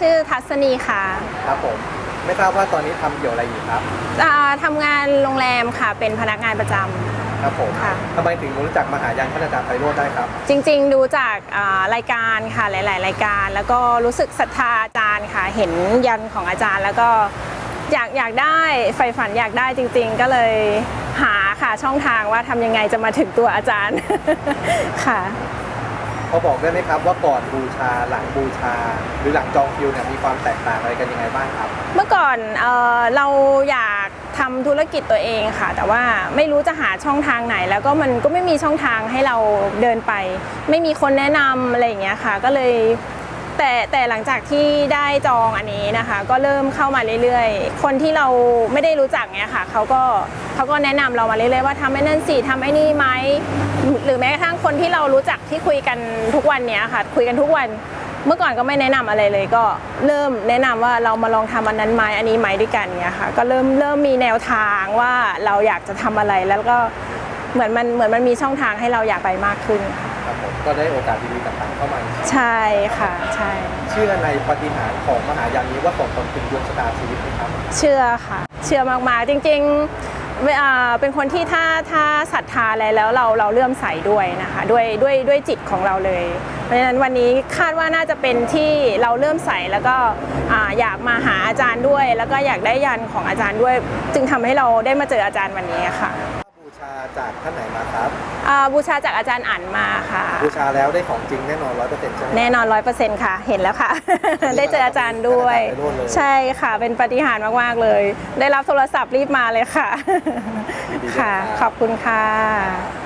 ชื่อทัศนีค่ะครับผม ไม่ทราบว่าตอนนี้ทำเกี่ยวอะไรอยู่ครับ อ่าทำงานโรงแรมค่ะ เป็นพนักงานประจำครับผมค่ะทำไมถึงรู้จักมหายันท่านอาจารย์ไพโรธได้ครับจริงๆ ดูจากอ่ารายการค่ะหลาย ๆ รายการ แล้วก็รู้สึกศรัทธาอาจารย์ค่ะ เห็นยันของอาจารย์ แล้วก็อยากอยากได้ใฝ่ฝันอยากได้จริง ๆ ก็เลยหาค่ะช่องทางว่าทำยังไงจะมาถึงตัวอาจารย์ ค่ะพ อบอกได้ไหมครับว่าก่อนบูชาหลังบูชา หรือหลังจองคิวเนี่ยมีความแตกต่างอะไรกันยังไงบ้างครับ เมื่อก่อนเออเราอยากทำธุรกิจตัวเองค่ะ แต่ว่าไม่รู้จะหาช่องทางไหน แล้วก็มันก็ไม่มีช่องทางให้เราเดินไป ไม่มีคนแนะนำอะไรอย่างเงี้ยค่ะ ก็เลยแต่แต่หลังจากที่ได้จองอันนี้นะคะ ก็เริ่มเข้ามาเรื่อยๆ คนที่เราไม่ได้รู้จักเนี่ยค่ะเขาก็ เขาก็แนะนำเรามาเรื่อยๆว่าทำไอ้นั่นสิทำไอ้นี่ไหมหรือแม้กระทั่งคนที่เรารู้จักที่คุยกันทุกวันเนี้ยค่ะ คุยกันทุกวันเมื่อก่อนก็ไม่แนะนำอะไรเลยก็เริ่มแนะนำว่าเรามาลองทำอันนั้นไหมอันนี้ไหมด้วยกันเนี่ยค่ะ ก็เริ่มเริ่มมีแนวทางว่าเราอยากจะทำอะไรแล้วก็เหมือนมันเหมือนมันมีช่องทางให้เราอยากไปมากขึ้นค่ะครับผมก็ได้โอกาสดีๆต่างๆเข้ามาใช่ค่ะใช่เชื่อในปาฏิหารย์ของมหายันนี้ว่าส่งผลถึงดวงชะตาชีวิตไหมครับ เชื่อค่ะ เชื่อมากๆจริง ๆ เป็นคนที่ถ้าถ้าศรัทธาอะไรแล้วเราเราเลื่อมใสด้วยนะคะด้วยด้วยด้วยจิตของเราเลย เพราะฉะนั้นวันนี้คาดว่าน่าจะเป็นที่เราเลื่อมใสแล้วก็อยากมาหาอาจารย์ด้วย แล้วก็อยากได้ยันของอาจารย์ด้วย จึงทำให้เราได้มาเจออาจารย์วันนี้ค่ะาจากท่านไหนมาครับอ่าบูชาจากอาจารย์อั๋นมาค่ะบูชาแล้วได้ของจริงแน่นอนร้อยเปอร์เซ็นต์ใช่ไหม แน่นอนร้อยเปอร์เซ็นต์ค่ะ เห็นแล้วค่ะ ได้เจออาจารย์ด้วย ได้เจออาจารย์ไปโน่นเลย ใช่ค่ะ เป็นปาฏิหารย์มากๆเลย ได้รับโทรศัพท์รีบมาเลยค่ะ ยินดีด้วยค่ะครับ ขอบคุณค่ะ